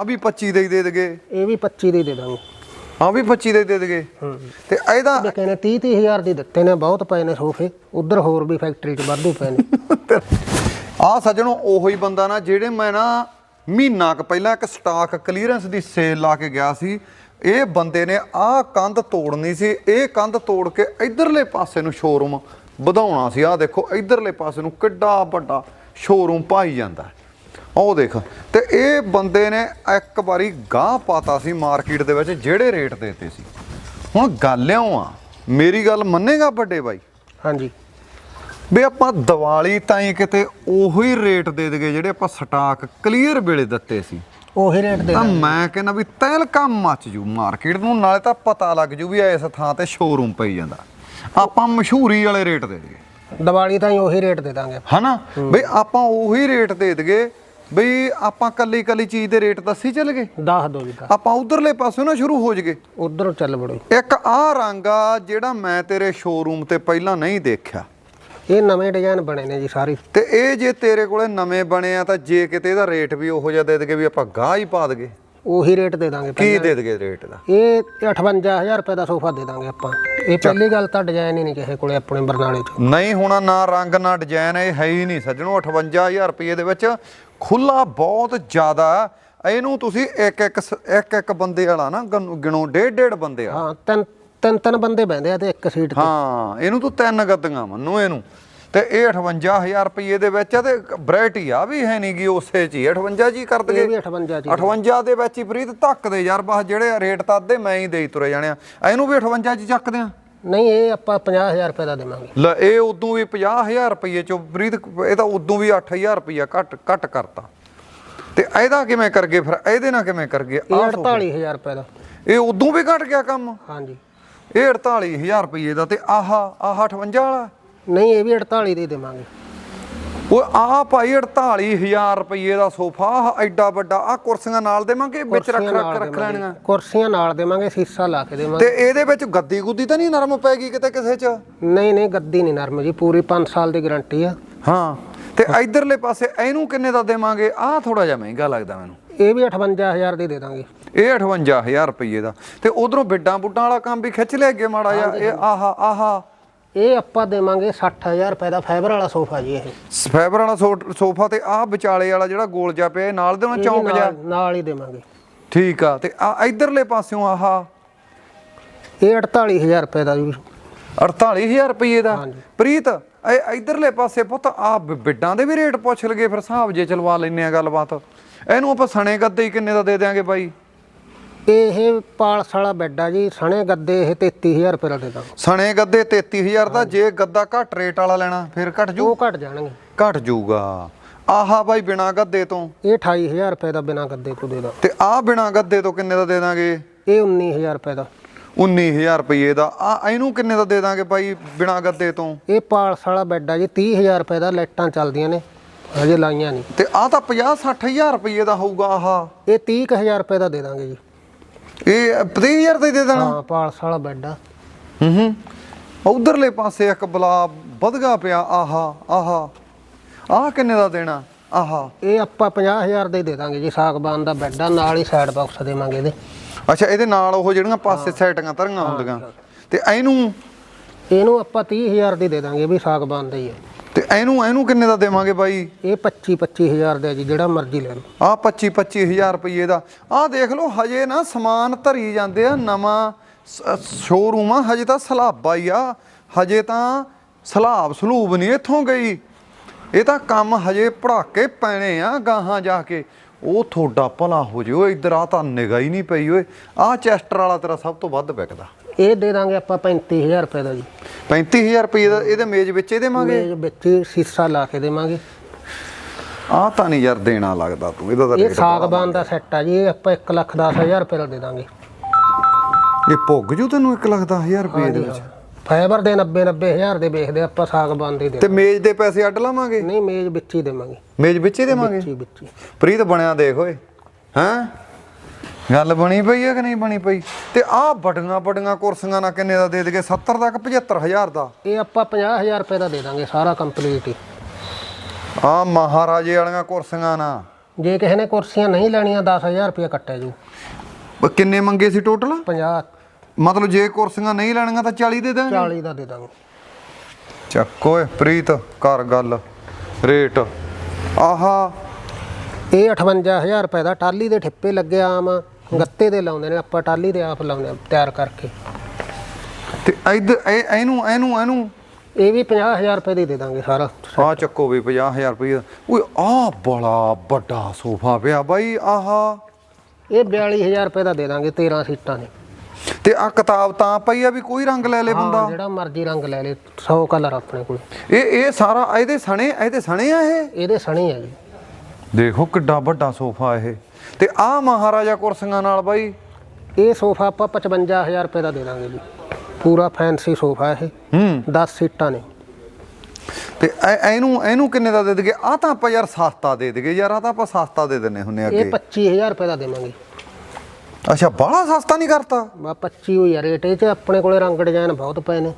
ਆ ਵੀ 25 ਦੇ ਹੀ ਦੇ ਦਗੇ। ਇਹ ਵੀ 25 ਦੇ ਦੇ ਦਾਂਗੇ। ਆ ਵੀ 25 ਦੇ ਹੀ ਦੇ ਦਗੇ। ਹੂੰ। ਤੇ ਇਹਦਾ ਇਹ ਕਹਿੰਦੇ 30 30 ਹਜ਼ਾਰ ਦੇ ਦਿੱਤੇ ਨੇ ਬਹੁਤ ਪਏ ਨੇ ਸੋਫੇ। ਉਧਰ ਹੋਰ ਵੀ ਫੈਕਟਰੀ 'ਚ ਵਾਧੂ ਪਏ ਨੇ। ਆ ਸੱਜਣੋ ਉਹੋ ਹੀ ਬੰਦਾ ਨਾ ਜਿਹੜੇ ਮੈਂ ਨਾ ਮਹੀਨਾ ਕੁ ਪਹਿਲਾਂ ਇੱਕ ਸਟਾਕ ਕਲੀਅਰੈਂਸ ਦੀ ਸੇਲ ਲਾ ਕੇ ਗਿਆ ਸੀ। ਇਹ ਬੰਦੇ ਨੇ ਆਹ ਕੰਧ ਤੋੜਨੀ ਸੀ। ਇਹ ਕੰਧ ਤੋੜ ਕੇ ਇਧਰਲੇ ਪਾਸੇ ਨੂੰ ਸ਼ੋਰੂਮ ਵਧਾਉਣਾ ਸੀ। ਆਹ ਦੇਖੋ ਇਧਰਲੇ ਪਾਸੇ ਨੂੰ ਕਿੱਡਾ ਵੱਡਾ ਸ਼ੋਰੂਮ ਪਾਈ ਜਾਂਦਾ। ਉਹ ਦੇਖ ਤੇ ਇਹ ਬੰਦੇ ਨੇ ਇੱਕ ਵਾਰੀ ਗਾਹ ਪਾਤਾ ਸੀ ਮਾਰਕੀਟ ਦੇ ਵਿੱਚ ਜਿਹੜੇ ਰੇਟ ਦੇ ਦਿੱਤੇ ਸੀ। ਹੁਣ ਗੱਲ ਇਉਂ ਆ ਮੇਰੀ ਗੱਲ ਮੰਨੇਗਾ ਵੱਡੇ ਬਾਈ? ਹਾਂਜੀ। ਵੀ ਆਪਾਂ ਦੀਵਾਲੀ ਤਾਈਂ ਕਿਤੇ ਉਹੀ ਰੇਟ ਦੇ ਦਗੇ ਜਿਹੜੇ ਆਪਾਂ ਸਟਾਕ ਕਲੀਅਰ ਵੇਲੇ ਦਿੱਤੇ ਸੀ। ਉਹੀ ਰੇਟ ਦੇ ਤਾਂ ਮੈਂ ਕਹਿੰਦਾ ਵੀ ਤਹਿਲਕਾ ਮੱਚ ਜੂ ਮਾਰਕੀਟ ਨੂੰ ਨਾਲੇ ਤਾਂ ਪਤਾ ਲੱਗ ਜੂ ਵੀ ਇਸ ਥਾਂ ਤੇ ਸ਼ੋਰੂਮ ਪਈ ਜਾਂਦਾ। ਆਪਾਂ ਮਸ਼ਹੂਰੀ ਵਾਲੇ ਰੇਟ ਦੇ ਦਈਏ ਦੀਵਾਲੀ ਤਾਂ ਹੀ ਉਹੀ ਰੇਟ ਦੇ ਦਾਂਗੇ। ਹਨਾ? ਵੀ ਆਪਾਂ ਉਹੀ ਰੇਟ ਦੇ ਦਗੇ ਬਈ ਆਪਾਂ ਕੱਲੀ ਕੱਲੀ ਚੀਜ਼ ਦੇ ਰੇਟ ਦੱਸੀ ਚੱਲ ਗਏ। ਦੱਸ ਦੋ ਜੀ ਆਪਾਂ ਉਧਰਲੇ ਪਾਸੇ ਨਾ ਸ਼ੁਰੂ ਹੋ ਜਗੇ ਉਧਰ ਚੱਲ ਵੜੋ। ਇੱਕ ਆਹ ਰੰਗ ਆ ਜਿਹੜਾ ਮੈਂ ਤੇਰੇ ਸ਼ੋਰੂਮ ਤੇ ਪਹਿਲਾਂ ਨਹੀਂ ਦੇਖਿਆ। ਇਹ ਨਵੇਂ ਡਿਜ਼ਾਈਨ ਬਣੇ ਨੇ ਜੀ ਸਾਰੇ। ਤੇ ਇਹ ਜੇ ਤੇਰੇ ਕੋਲੇ ਨਵੇਂ ਬਣੇ ਆ ਤਾਂ ਜੇ ਕਿਤੇ ਇਹਦਾ ਰੇਟ ਵੀ ਉਹੋ ਜਿਹਾ ਦੇ ਦਗੇ ਵੀ ਆਪਾਂ ਗਾਹ ਹੀ ਪਾ ਦਗੇ। ਉਹੀ ਰੇਟ ਦੇ ਦਾਂਗੇ ਕੀ ਦੇ ਦਗੇ ਰੇਟ ਦਾ? ਇਹ 58000 ਰੁਪਏ ਦਾ ਸੋਫਾ ਦੇ ਦਾਂਗੇ ਆਪਾਂ। ਇਹ ਪਹਿਲੀ ਗੱਲ ਤਾਂ ਡਿਜ਼ਾਈਨ ਹੀ ਨਹੀਂ ਕਿਸੇ ਕੋਲੇ ਆਪਣੇ ਬਰਨਾਲੇ 'ਚ। ਨਹੀਂ ਹੋਣਾ ਨਾ ਰੰਗ ਨਾ ਡਿਜ਼ਾਈਨ ਇਹ ਹੈ ਹੀ ਨਹੀਂ ਸੱਜਣੋ 58000 ਰੁਪਏ ਦੇ ਵਿੱਚ ਖੁੱਲਾ ਬਹੁਤ ਜ਼ਿਆਦਾ। ਇਹਨੂੰ ਤੁਸੀਂ ਇੱਕ ਇੱਕ ਇੱਕ ਇੱਕ ਬੰਦੇ ਵਾਲਾ ਨਾ ਗਣ- ਡੇਢ ਡੇਢ ਬੰਦੇ ਆ ਹਾਂ ਤਿੰਨ ਤਿੰਨ ਤਿੰਨ ਬੰਦੇ ਬਹਿੰਦੇ ਆ ਤੇ ਇੱਕ ਸੀਟ ਤੇ। ਹਾਂ ਇਹਨੂੰ ਤੂੰ ਤਿੰਨ ਗੱਦੀਆਂ ਮੰਨੂ ਇਹਨੂੰ। ਤੇ ਇਹ 58000 ਰੁਪਏ ਦੇ ਵਿੱਚ ਤੇ ਵੈਰਾਈਟੀ ਆ ਵੀ ਹੈ ਨਹੀਂਗੀ ਉਸੇ ਚ ਹੀ। 58 ਜੀ ਕਰ ਇਹ ਦਗੇ ਵੀ 58 ਜੀ। 58 ਦੇ ਵਿੱਚ ਹੀ ਪ੍ਰੀਤ ਧੱਕ ਦੇ ਯਾਰ ਬਸ ਜਿਹੜੇ ਰੇਟ ਤਾਂ ਅੱਧੇ ਮੈਂ ਹੀ ਦੇਈ ਤੁਰੇ ਜਾਣੇ ਆ। ਇਹਨੂੰ ਵੀ 58 ਚ ਚੱਕਦੇ ਆ? ਨਹੀਂ ਇਹ ਆਪਾਂ 50000 ਰੁਪਏ ਦਾ ਦੇਵਾਂਗੇ। ਲੈ ਇਹ ਉਦੋਂ ਵੀ 50000 ਰੁਪਏ ਚੋਂ ਪ੍ਰੀਤ ਇਹ ਤਾਂ ਉਦੋਂ ਵੀ 8000 ਰੁਪਏ ਘੱਟ ਘੱਟ ਕਰਤਾ। ਤੇ ਇਹਦਾ ਕਿਵੇਂ ਕਰਗੇ ਫਿਰ? ਇਹਦੇ ਨਾਲ ਕਿਵੇਂ ਕਰਗੇ? ਇਹ 48000 ਰੁਪਏ ਦਾ। ਇਹ ਉਦੋਂ ਵੀ ਘਟ ਗਿਆ ਕੰਮ? ਹਾਂਜੀ। ਇਹ 48000 ਰੁਪਏ ਦਾ ਤੇ ਆਹ ਆਹ 58 ਵਾਲਾ? ਨਹੀਂ ਇਹ ਵੀ 48 ਦੇ ਦੇਵਾਂਗੇ। ਉਹ ਆਹ ਭਾਈ 48000 ਰੁਪਏ ਦਾ ਸੋਫਾ ਆਹ ਐਡਾ ਵੱਡਾ ਆ ਕੁਰਸੀਆਂ ਨਾਲ ਦੇਵਾਂਗੇ ਵਿੱਚ ਰੱਖ ਕੁਰਸੀਆਂ ਰੱਖ ਨਾਲ ਰੱਖ ਦੇਵਾਂਗੇ। ਲੈਣੀਆਂ? ਕੁਰਸੀਆਂ ਨਾਲ ਦੇਵਾਂਗੇ ਸੀਸਾ ਲਾ ਕੇ ਦੇਵਾਂਗੇ। ਤੇ ਇਹਦੇ ਵਿੱਚ ਗੱਦੀ ਗੁੱਦੀ ਤਾਂ ਨਹੀਂ ਨਰਮ ਪੈਗੀ ਕਿਤੇ ਕਿਸੇ 'ਚ? ਨਹੀਂ ਨਹੀਂ ਗੱਦੀ ਨਹੀਂ ਨਰਮ ਜੀ ਪੂਰੀ 5 ਸਾਲ ਦੀ ਗਾਰੰਟੀ ਆ। ਹਾਂ ਤੇ ਇਧਰਲੇ ਪਾਸੇ ਇਹਨੂੰ ਕਿੰਨੇ ਦਾ ਦੇਵਾਂਗੇ? ਆਹ ਥੋੜਾ ਜਿਹਾ ਮਹਿੰਗਾ ਲੱਗਦਾ ਮੈਨੂੰ। ਇਹ ਵੀ 58000 ਦੀ ਦੇ ਦਾਂਗੇ। ਇਹ 58000 ਰੁਪਏ ਦਾ। ਤੇ ਉਧਰੋਂ ਬਿੱਡਾਂ ਬੁੱਡਾਂ ਵਾਲਾ ਕੰਮ ਵੀ ਖਿੱਚ ਲਿਆ ਅੱਗੇ ਮਾੜਾ ਜਿਹਾ। ਇਹ ਆਹਾ ਆਹਾ। ਇਹ ਆਪਾਂ ਦੇਵਾਂਗੇ 60000 ਰੁਪਏ ਦਾ ਫਾਈਬਰ ਵਾਲਾ ਸੋਫਾ ਜੀ ਇਹ। ਫਾਈਬਰ ਵਾਲਾ ਸੋਫਾ ਤੇ ਆਹ ਵਿਚਾਲੇ ਵਾਲਾ ਜਿਹੜਾ ਗੋਲ ਜਿਹਾ ਪਿਆ ਇਹ ਨਾਲ ਦੇ ਨਾਲ ਚੌਂਕ ਜਿਹਾ? ਨਾਲ- ਹੀ ਦੇਵਾਂਗੇ। ਠੀਕ ਆ ਤੇ ਆ ਇਧਰਲੇ ਪਾਸਿਓਂ ਆਹਾ? ਇਹ 48000 ਰੁਪਏ ਦਾ ਜੀ। 48000 ਰੁਪਏ ਦਾ। ਪ੍ਰੀਤ ਇਹ ਇਧਰਲੇ ਪਾਸੇ ਪੁੱਤ ਆ ਬਿੱਡਾਂ ਦੇ ਵੀ ਰੇਟ ਪੁੱਛ ਲਗੇ ਫਿਰ ਹਿਸਾਬ ਜੇ ਚਲਵਾ ਲੈਨੇ ਆ ਗੱਲਬਾਤ। ਇਹਨੂੰ ਆਪਾਂ ਸਣੇ ਗੱਦੇ ਹੀ ਕਿੰਨੇ ਦਾ ਦੇ ਦਿਆਂਗੇ ਬਾਈ? ਇਹ ਪਾਲਸ ਵਾਲਾ ਬੈੱਡ ਆ ਜੀ ਸਣੇ ਗੱਦੇ ਇਹ 33000 ਰੁਪਏ ਦਾ ਦੇ ਦਾਂਗੇ। ਸਣੇ ਗੱਦੇ 33000 ਦਾ ਜੇ ਗੱਦਾ ਘੱਟ ਰੇਟ ਵਾਲਾ ਲੈਣਾ ਫਿਰ ਘੱਟ ਜੂ? ਉਹ ਘਟ ਜਾਣਗੇ। ਘੱਟ ਜੂਗਾ। ਆਹਾ ਬਾਈ ਬਿਨਾ ਗੱਦੇ ਤੋਂ? ਇਹ 28000 ਰੁਪਏ ਦਾ ਬਿਨਾ ਗੱਦੇ ਤੋਂ ਦੇ ਦਾਂ ਤੇ ਆਹ ਬਿਨਾ ਗੱਦੇ ਤੋਂ ਕਿੰਨੇ ਦਾ ਦੇ ਦਾਂਗੇ? ਇਹ 19000 ਰੁਪਏ ਦਾ। 19000 ਰੁਪਏ ਦਾ। ਆ ਇਹਨੂੰ ਕਿੰਨੇ ਦਾ ਦੇ ਦਾਂਗੇ ਬਾਈ ਬਿਨਾ ਗੱਦੇ ਤੋਂ? ਇਹ ਪਾਲਸ ਵਾਲਾ ਬੈੱਡ ਆ ਜੀ 30000 ਰੁਪਏ ਦਾ ਲਾਈਟਾਂ ਚੱਲਦੀਆਂ ਨੇ ਹਜੇ ਲਾਈਆਂ ਨਹੀਂ। ਤੇ ਆ ਤਾਂ 50 60000 ਰੁਪਏ ਦਾ ਹੋਊਗਾ ਆਹ। ਇਹ 30000 ਰੁਪਏ ਦਾ ਦੇ ਦਾਂਗੇ ਜੀ। ਇਹ 50000 ਦਾ ਹੀ ਦੇ ਦੇਣਾ। ਹਾਂ ਪਾਲਸ ਵਾਲਾ ਬੈੱਡ ਆ। ਹੂੰ ਹੂੰ। ਉਧਰਲੇ ਪਾਸੇ ਇੱਕ ਬਲਾ ਵਧਗਾ ਪਿਆ ਆਹਾ ਆਹਾ। ਆਹ ਕਿੰਨੇ ਦਾ ਦੇਣਾ? ਆਹਾ। ਇਹ ਆਪਾਂ 50000 ਦਾ ਹੀ ਦੇ ਦਾਂਗੇ ਜੀ ਸਾਗਬਾਨ ਦਾ ਬੈੱਡ ਆ ਨਾਲ ਹੀ ਸਾਈਡ ਬਾਕਸ ਦੇਵਾਂਗੇ ਇਹਦੇ। ਅੱਛਾ ਇਹਦੇ ਨਾਲ ਉਹ ਜਿਹੜੀਆਂ ਪਾਸੇ ਸੈਟੀਆਂ ਧਰੀਆਂ ਹੁੰਦੀਆਂ। ਤੇ ਇਹਨੂੰ ਇਹਨੂੰ ਆਪਾਂ 30000 ਦੀ ਦੇ ਦਾਂਗੇ ਵੀ ਸਾਗਬਾਨ ਦਾ ਹੀ ਹੈ ਤੇ ਇਹਨੂੰ ਇਹਨੂੰ ਕਿੰਨੇ ਦਾ ਦੇਵਾਂਗੇ ਬਾਈ? ਇਹ 25 25000 ਦਾ ਜੀ ਜਿਹੜਾ ਮਰਜ਼ੀ ਲੈ ਲਓ। ਆ 25 25000 ਰੁਪਏ ਦਾ। ਆਹ ਦੇਖ ਲਓ ਹਜੇ ਨਾ ਸਮਾਨ ਧਰੀ ਜਾਂਦੇ ਆ ਨਵਾਂ ਸ਼ੋਰੂਮ ਆ ਹਜੇ ਤਾਂ ਸਲਾਬਾ ਹੀ ਆ। ਹਜੇ ਤਾਂ ਸਲਾਬ ਸਲੂਬ ਨਹੀਂ ਇੱਥੋਂ ਗਈ। ਇਹ ਤਾਂ ਕੰਮ ਹਜੇ ਪੜਾਕੇ ਪੈਣੇ ਆ ਗਾਹਾਂ ਜਾ ਕੇ। ਉਹ ਤੁਹਾਡਾ ਭਲਾ ਹੋ ਜੇ ਓਏ ਇੱਧਰ ਆ ਤਾਂ ਨਿਗਾ ਹੀ ਨਹੀਂ ਪਈ ਓਏ। ਆਹ ਚੈਸਟਰ ਵਾਲਾ ਤੇਰਾ ਸਭ ਤੋਂ ਵੱਧ ਵਿਕਦਾ। ਇਹ ਦੇ ਦਾਂਗੇ ਆਪਾਂ 35000 ਰੁਪਏ ਦਾ ਜੀ। 35000 ਰੁਪਏ ਦਾ ਇਹਦੇ ਮੇਜ਼ ਵਿੱਚ ਇਹਦੇ ਮੰਗੇ ਮੇਜ਼ ਵਿੱਚ ਸੀਸਾ ਲਾ ਕੇ ਦੇਵਾਂਗੇ। ਆਹ ਤਾਂ ਨਹੀਂ ਯਾਰ ਦੇਣਾ ਲੱਗਦਾ ਤੂੰ ਇਹਦਾ ਤਾਂ ਇਹ ਸਾਗਬਾਨ ਦਾ ਸੈੱਟ ਆ ਜੀ ਇਹ ਆਪਾਂ 1 ਲੱਖ 10000 ਰੁਪਏ ਦਾ ਦੇ ਦਾਂਗੇ। ਇਹ ਭੁੱਗ ਜੂ ਤੈਨੂੰ 1 ਲੱਖ ਦਸ ਹਜ਼ਾਰ ਰੁਪਏ ਦੇ ਵਿੱਚ? ਫਾਈਬਰ ਦੇ 90 90000 ਦੇ ਵੇਚਦੇ ਆਪਾਂ ਸਾਗਬਾਨ ਦੇ ਦੇ ਤੇ ਮੇਜ਼ ਦੇ ਪੈਸੇ ਅੱਡ ਲਾਵਾਂਗੇ? ਨਹੀਂ ਮੇਜ਼ ਵਿੱਚ ਹੀ ਦੇਵਾਂਗੇ। ਮੇਜ਼ ਵਿੱਚ ਹੀ ਦੇਵਾਂਗੇ? ਵਿੱਚ ਹੀ। ਪ੍ਰੀਤ ਬਣਿਆ ਦੇਖ ਓਏ ਹੈਂ? ਗੱਲ ਬਣੀ ਪਈ ਹੈ ਕਿ ਨਹੀਂ ਬਣੀ ਪਈ? ਤੇ ਆਹ ਬੜੀਆਂ ਬੜੀਆਂ ਕੁਰਸੀਆਂ ਨਾਲ ਕਿੰਨੇ ਦਾ ਦੇ ਦੇਗੇ 70 ਤੱਕ 75000 ਦਾ? ਇਹ ਆਪਾਂ 50000 ਰੁਪਏ ਦਾ ਦੇ ਦਾਂਗੇ ਸਾਰਾ ਕੰਪਲੀਟ ਹੀ। ਆਹ ਮਹਾਰਾਜੇ ਵਾਲੀਆਂ ਕੁਰਸੀਆਂ ਨਾ। ਜੇ ਕਿਸੇ ਨੇ ਕੁਰਸੀਆਂ ਨਹੀਂ ਲੈਣੀਆਂ 10000 ਰੁਪਏ ਕੱਟਿਆ ਜੂ। ਕਿੰਨੇ ਮੰਗੇ ਸੀ ਟੋਟਲ 50 ਮਤਲਬ ਜੇ ਕੁਰਸੀਆਂ ਨਹੀਂ ਲੈਣੀਆਂ ਤਾਂ 40 ਦੇ ਦਾਂਗੇ 40 ਦਾ ਦੇ ਦਾਂਗੇ। ਚੱਕ ਓਏ ਪ੍ਰੀਤ ਕਰ ਗੱਲ। ਰੇਟ। ਆਹਾ। ਇਹ 58000 ਰੁਪਏ ਦਾ ਟਾਲੀ ਦੇ ਠਿੱਪੇ ਲੱਗੇ ਆਮ। ਗੱਤੇ ਦੇ ਲਾਉਂਦੇ ਨੇ ਆਪਾਂ ਟਾਲੀ ਦੇ ਆਪ ਲਾਉਂਦੇ ਆ ਤਿਆਰ ਕਰਕੇ। ਤੇ ਇੱਧਰ ਇਹ ਇਹਨੂੰ ਇਹਨੂੰ ਇਹਨੂੰ? ਇਹ ਵੀ 50000 ਰੁਪਏ ਦੇ ਦੇ ਦਾਂਗੇ ਸਾਰਾ। ਆ ਚੱਕੋ ਵੀ 50000 ਰੁਪਏ ਓਏ ਆ ਬੜਾ ਵੱਡਾ ਸੋਫਾ ਪਿਆ ਬਾਈ ਆਹਾ। ਇਹ 42000 ਰੁਪਏ ਦਾ ਦੇ ਦਾਂਗੇ 13 ਸੀਟਾਂ ਨੇ ਤੇ ਆ ਕਿਤਾਬ ਤਾਂ ਪਈ ਆ ਵੀ ਕੋਈ ਰੰਗ ਲੈ ਲੇ ਬੰਦਾ। ਜਿਹੜਾ ਮਰਜ਼ੀ ਰੰਗ ਲੈ ਲੇ 100 ਕਲਰ ਆਪਣੇ ਕੋਲ। ਇਹ ਇਹ ਸਾਰਾ ਇਹਦੇ ਸਣੇ ਇਹਦੇ ਸਣੇ ਆ ਇਹ? ਇਹਦੇ ਸਣੇ ਆ ਜੀ। ਦੇਖੋ ਕਿੱਡਾ ਵੱਡਾ ਸੋਫਾ ਇਹ। ਤੇ ਆ ਮਹਾਰਾਜਾ ਕੁਰਸੀਆਂ ਨਾਲ ਬਾਈ ਇਹ ਸੋਫਾ ਆਪਾਂ 55000 ਰੁਪਏ ਦਾ ਦੇ ਦਾਂਗੇ ਜੀ। ਪੂਰਾ ਫੈਂਸੀ ਸੋਫਾ ਇਹ। ਹੂੰ। 10 ਸੀਟਾਂ ਨੇ। ਤੇ ਇਹ- ਇਹਨੂੰ ਇਹਨੂੰ ਕਿੰਨੇ ਦਾ ਦੇ ਦਗੇ ਆ ਤਾਂ ਆਪਾਂ ਯਾਰ ਸਸਤਾ ਦੇ ਦਗੇ ਯਾਰ ਆ ਤਾਂ ਆਪਾਂ ਸਸਤਾ ਦੇ ਦਿੰਨੇ ਹੁੰਨੇ ਇਹ ਅੱਗੇ 25000 ਰੁਪਏ ਦਾ ਦੇਵਾਂਗੇ। ਅੱਛਾ ਬਾਹਲਾ ਸਸਤਾ ਨਹੀਂ ਕਰਤਾ? ਬਾ 25 ਹੋਈ ਆ ਰੇਟ। ਇਹ ਚ ਆਪਣੇ ਕੋਲੇ ਰੰਗ ਡਿਜ਼ਾਈਨ ਬਹੁਤ ਪਏ ਨੇ।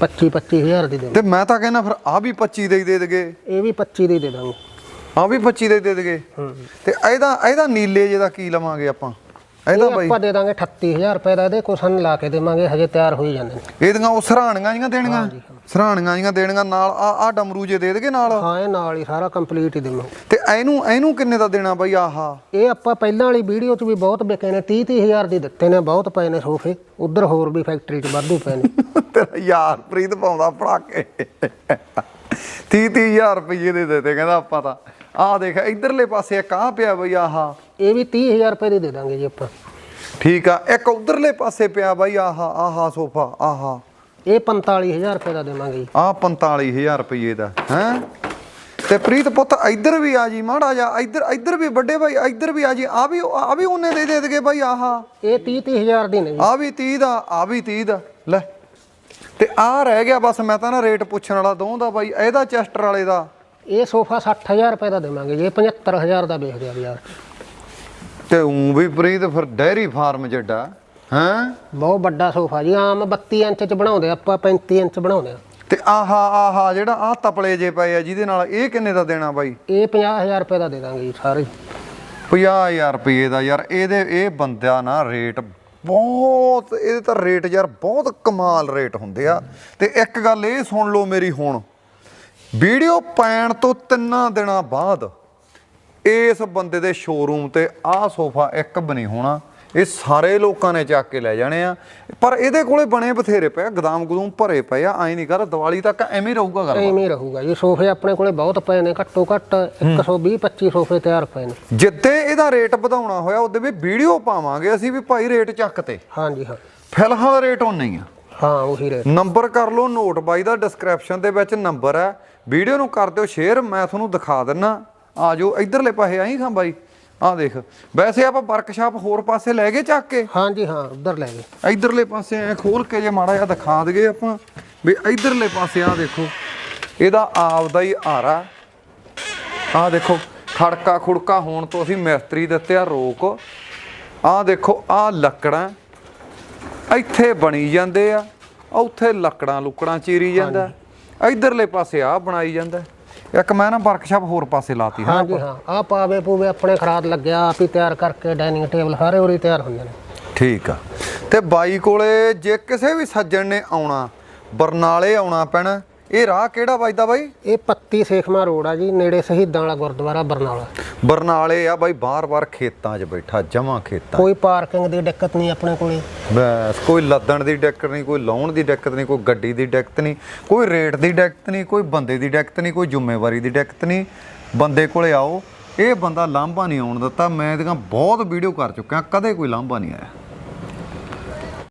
25 25000 ਦੀ ਦੇ ਤੇ ਮੈਂ ਤਾਂ ਕਹਿੰਦਾ ਫਿਰ ਆ ਵੀ 25 ਦੇ ਹੀ ਦੇ ਦਗੇ ਇਹ ਵੀ 25 ਦੀ ਦੇ ਦਾਂਗੇ। ਆ ਵੀ 25 ਦੇ ਦੇ ਦਗੇ। ਤੇ ਇਹਦਾ ਇਹਦਾ ਨੀਲੇ ਜੇ ਦਾ ਕੀ ਲਵਾਂਗੇ ਆਪਾਂ? ਇਹਦਾ ਇਹ ਬਾਈ? ਆਪਾਂ ਦੇ ਦਾਂਗੇ 38000 ਰੁਪਏ ਦਾ ਇਹਦੇ ਕੁਸ਼ਨ ਲਾ ਕੇ ਦੇਵਾਂਗੇ ਹਜੇ ਤਿਆਰ ਹੋਈ ਜਾਂਦੇ ਨੇ। ਇਹਦੀਆਂ ਉਹ ਸਰਾਣੀਆਂ ਜੀਆਂ ਦੇਣੀਆਂ? ਸਰਾਣੀਆਂ ਜੀਆਂ ਦੇਣੀਆਂ ਨਾਲ ਆ ਆ ਡਮਰੂ ਜੇ ਦੇ ਦਗੇ ਨਾਲ? ਹਾਂ ਇਹ ਨਾਲ ਹੀ ਸਾਰਾ ਕੰਪਲੀਟ ਹੀ ਦੇਵਾਂਗੇ ਤੇ ਇਹਨੂੰ ਇਹਨੂੰ ਕਿੰਨੇ ਦਾ ਦੇਣਾ ਬਾਈ ਆਹਾ? ਇਹ ਆਪਾਂ ਪਹਿਲਾਂ ਵਾਲੀ ਵੀਡੀਓ 'ਚ ਵੀ ਬਹੁਤ ਵਿਕੇ ਨੇ 30 30000 ਦੀ ਦਿੱਤੇ ਨੇ ਬਹੁਤ ਪਏ ਨੇ ਸੋਫੇ। ਉਧਰ ਹੋਰ ਵੀ ਫੈਕਟਰੀ 'ਚ ਵਾਧੂ ਪਏ ਨੇ। ਤੇਰਾ ਯਾਰ ਪ੍ਰੀਤ ਪਾਉਂਦਾ ਪੜਾਕੇ 30 30000 ਰੁਪਏ ਦੇ ਦਿੱਤੇ ਕਹਿੰਦਾ ਆਪਾਂ ਤਾਂ। ਆਹ ਦੇਖ ਇਧਰਲੇ ਪਾਸੇ ਇੱਕ ਆ ਪਿਆ ਬਈ ਆਹਾ। ਇਹ ਵੀ 30000 ਰੁਪਏ ਦੀ ਦੇ ਦਾਂਗੇ ਜੀ ਆਪਾਂ। ਠੀਕ ਆ ਇੱਕ ਉਧਰਲੇ ਪਾਸੇ ਪਿਆ ਬਈ ਆਹਾ ਆਹਾ ਸੋਫਾ ਆਹਾ। ਇਹ 45000 ਰੁਪਏ ਦਾ ਦੇਵਾਂਗੇ ਜੀ। ਆ 45000 ਰੁਪਏ ਦਾ ਹੈ? ਤੇ ਪ੍ਰੀਤ ਪੁੱਤ ਇੱਧਰ ਵੀ ਆ ਜੀ ਮਾੜਾ ਜਾ ਇੱਧਰ ਇੱਧਰ ਵੀ ਵੱਡੇ ਭਾਈ ਇੱਧਰ ਵੀ ਆ ਜੀ ਆ ਵੀ ਆ ਵੀ ਉਹਨੇ ਦੇ ਦੇ ਦਗੇ ਬਾਈ ਆਹਾ। ਇਹ 30 30000 ਦੀ ਨੇ ਜੀ। ਆ ਵੀ 30 ਦਾ ਆ ਵੀ 30 ਦਾ ਲੈ। ਤੇ ਆ ਰਹਿ ਗਿਆ ਬਸ ਮੈਂ ਤਾਂ ਨਾ ਰੇਟ ਪੁੱਛਣ ਵਾਲਾ ਦੋ ਦਾ ਬਾਈ ਇਹਦਾ ਚੈਸਟਰ ਵਾਲੇ ਦਾ। ਇਹ ਸੋਫਾ 60000 ਰੁਪਏ ਦਾ ਦੇਵਾਂਗੇ ਜੀ ਇਹ 75000 ਦਾ ਵੇਚਦੇ ਆ ਯਾਰ। ਤੇ ਉਂ ਵੀ ਪ੍ਰੀਤ ਫਿਰ ਡੈਰੀ ਫਾਰਮ ਜੱਡਾ ਹੈਂ? ਬਹੁਤ ਵੱਡਾ ਸੋਫਾ ਜੀ ਆਮ 32 ਇੰਚ 'ਚ ਬਣਾਉਂਦੇ ਆਪਾਂ 35 ਇੰਚ ਬਣਾਉਂਦੇ ਆ। ਤੇ ਆਹਾ ਆਹਾ ਜਿਹੜਾ ਆ ਤਪਲੇ ਜੇ ਪਏ ਆ ਜਿਹਦੇ ਨਾਲ ਇਹ ਕਿੰਨੇ ਦਾ ਦੇਣਾ ਬਾਈ? ਇਹ 50000 ਰੁਪਏ ਦਾ ਦੇ ਦਾਂਗੇ ਜੀ ਸਾਰੇ। 50000 ਰੁਪਏ ਦਾ ਯਾਰ ਇਹਦੇ ਇਹ ਬੰਦਿਆ ਨਾ ਰੇਟ ਬਹੁਤ, ਇਹਦੇ ਤਾਂ ਰੇਟ ਯਾਰ ਬਹੁਤ ਕਮਾਲ ਰੇਟ ਹੁੰਦੇ ਆ। ਤੇ ਇੱਕ ਗੱਲ ਇਹ ਸੁਣ ਲਓ ਮੇਰੀ ਹੁਣ, ਵੀਡੀਓ ਪੈਣ ਤੋਂ ਤਿੰਨਾਂ ਦਿਨਾਂ ਬਾਅਦ ਇਸ ਬੰਦੇ ਦੇ ਸ਼ੋਰੂਮ ਤੇ ਆਹ ਸੋਫਾ ਇੱਕ ਬਣੀ ਹੋਣਾ। ਇਹ ਸਾਰੇ ਲੋਕਾਂ ਨੇ ਚੱਕ ਕੇ ਲੈ ਜਾਣੇ ਆ। ਪਰ ਇਹਦੇ ਕੋਲੇ ਬਣੇ ਬਥੇਰੇ ਪਏ ਆ, ਗਦਾਮ ਗਦੂਮ ਭਰੇ ਪਏ ਆ ਐਂ ਨਹੀਂ ਕਰ ਦੀਵਾਲੀ ਤੱਕ ਐਵੇਂ ਹੀ ਰਹੂਗਾ ਗੱਲ ਐਵੇਂ ਹੀ ਰਹੂਗਾ ਜੀ ਸੋਫੇ ਆਪਣੇ ਕੋਲੇ ਬਹੁਤ ਪਏ ਨੇ ਘੱਟੋ ਘੱਟ 120 25 ਸੋਫੇ ਤਿਆਰ ਪਏ ਨੇ। ਜਿੱਦੇ ਇਹਦਾ ਰੇਟ ਵਧਾਉਣਾ ਹੋਇਆ ਉਹਦੇ ਵੀ ਵੀਡੀਓ ਪਾਵਾਂਗੇ ਅਸੀਂ ਵੀ ਭਾਈ ਰੇਟ ਚੱਕ ਤੇ। ਹਾਂਜੀ ਹਾਂ। ਫਿਲਹਾਲ ਰੇਟ ਉਹ ਨਹੀਂ ਆ। ਹਾਂ ਉਹੀ ਰੇਟ। ਨੰਬਰ ਕਰ ਲਓ ਨੋਟ ਬਾਈ ਦਾ ਡਿਸਕ੍ਰਿਪਸ਼ਨ ਦੇ ਵਿੱਚ ਨੰਬਰ ਹੈ। ਵੀਡੀਓ ਨੂੰ ਕਰ ਦਿਓ ਸ਼ੇਅਰ ਮੈਂ ਤੁਹਾਨੂੰ ਦਿਖਾ ਦਿੰਨਾ। ਆ ਜਾਓ ਇਧਰਲੇ ਪਾਸੇ ਆਈ ਖਾਂ ਬਾਈ? ਆ ਦੇਖ ਵੈਸੇ ਆਪਾਂ ਵਰਕਸ਼ਾਪ ਹੋਰ ਪਾਸੇ ਲੈ ਗਏ ਚੱਕ ਕੇ? ਹਾਂਜੀ ਹਾਂ ਉਧਰ ਲੈ ਗਏ। ਇਧਰਲੇ ਪਾਸੇ ਐ ਖੋਲ ਕੇ ਜੇ ਮਾੜਾ ਜਿਹਾ ਦਿਖਾ ਦਈਏ ਆਪਾਂ ਵੀ ਇਧਰਲੇ ਪਾਸੇ ਆ ਦੇਖੋ ਇਹਦਾ ਆਪਦਾ ਹੀ ਆਰਾ। ਆ ਦੇਖੋ ਖੜਕਾ ਖੁੜਕਾ ਹੋਣ ਤੋਂ ਅਸੀਂ ਮਿਸਤਰੀ ਦਿੱਤੇ ਆ ਰੋਕ। ਆ ਦੇਖੋ ਆ ਲੱਕੜਾਂ ਇੱਥੇ ਬਣੀ ਜਾਂਦੇ ਆ ਉੱਥੇ ਲੱਕੜਾਂ ਲੁਕੜਾਂ ਚੀਰੀ ਜਾਂਦਾ। ਇਧਰਲੇ ਪਾਸੇ ਆ ਬਣਾਈ ਜਾਂਦਾ। ਇੱਕ ਮੈਂ ਨਾ ਵਰਕਸ਼ਾਪ ਹੋਰ ਪਾਸੇ ਲਾਤੀ ਹਾਂ ਹਾਂਜੀ ਹਾਂ। ਆ ਪਾਵੇ ਪੂਵੇ ਆਪਣੇ ਖਰਾਦ ਲੱਗਿਆ ਆਪ ਹੀ ਤਿਆਰ ਕਰਕੇ ਡਾਈਨਿੰਗ ਟੇਬਲ ਸਾਰੇ ਉਰੇ ਤਿਆਰ ਹੁੰਦੇ ਨੇ। ਠੀਕ ਆ। ਤੇ ਬਾਈ ਕੋਲੇ ਜੇ ਕਿਸੇ ਵੀ ਸੱਜਣ ਨੇ ਆਉਣਾ ਬਰਨਾਲੇ ਆਉਣਾ ਪੈਣਾ ਇਹ ਰਾਹ ਕਿਹੜਾ ਵੱਜਦਾ ਬਾਈ? ਇਹ ਪੱਤੀ ਸੇਖਮਾ ਰੋਡ ਆ ਜੀ ਨੇੜੇ ਸ਼ਹੀਦਾਂ ਵਾਲਾ ਗੁਰਦੁਆਰਾ ਬਰਨਾਲਾ। ਬਰਨਾਲੇ ਆ ਬਾਈ ਬਾਰ-ਬਾਰ ਖੇਤਾਂ 'ਚ ਬੈਠਾ ਜਮਾਂ ਖੇਤਾਂ। ਕੋਈ ਪਾਰਕਿੰਗ ਦੀ ਦਿੱਕਤ ਨਹੀਂ ਆਪਣੇ ਕੋਲੇ। ਬਸ ਕੋਈ ਲੱਦਣ ਦੀ ਦਿੱਕਤ ਨਹੀਂ ਕੋਈ ਲਾਉਣ ਦੀ ਦਿੱਕਤ ਨਹੀਂ ਕੋਈ ਗੱਡੀ ਦੀ ਦਿੱਕਤ ਨਹੀਂ ਕੋਈ ਰੇਟ ਦੀ ਦਿੱਕਤ ਨਹੀਂ ਕੋਈ ਬੰਦੇ ਦੀ ਦਿੱਕਤ ਨਹੀਂ ਕੋਈ ਜ਼ਿੰਮੇਵਾਰੀ ਦੀ ਦਿੱਕਤ ਨਹੀਂ। ਬੰਦੇ ਕੋਲੇ ਆਓ ਇਹ ਬੰਦਾ ਲਾਂਭਾ ਨਹੀਂ ਆਉਣ ਦਿੱਤਾ ਮੈਂ ਇਹਦੀਆਂ ਬਹੁਤ ਵੀਡੀਓ ਕਰ ਚੁੱਕਿਆ ਕਦੇ ਕੋਈ ਲਾਂਭਾ ਨਹੀਂ ਆਇਆ।